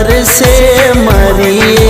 તરસે મરીએ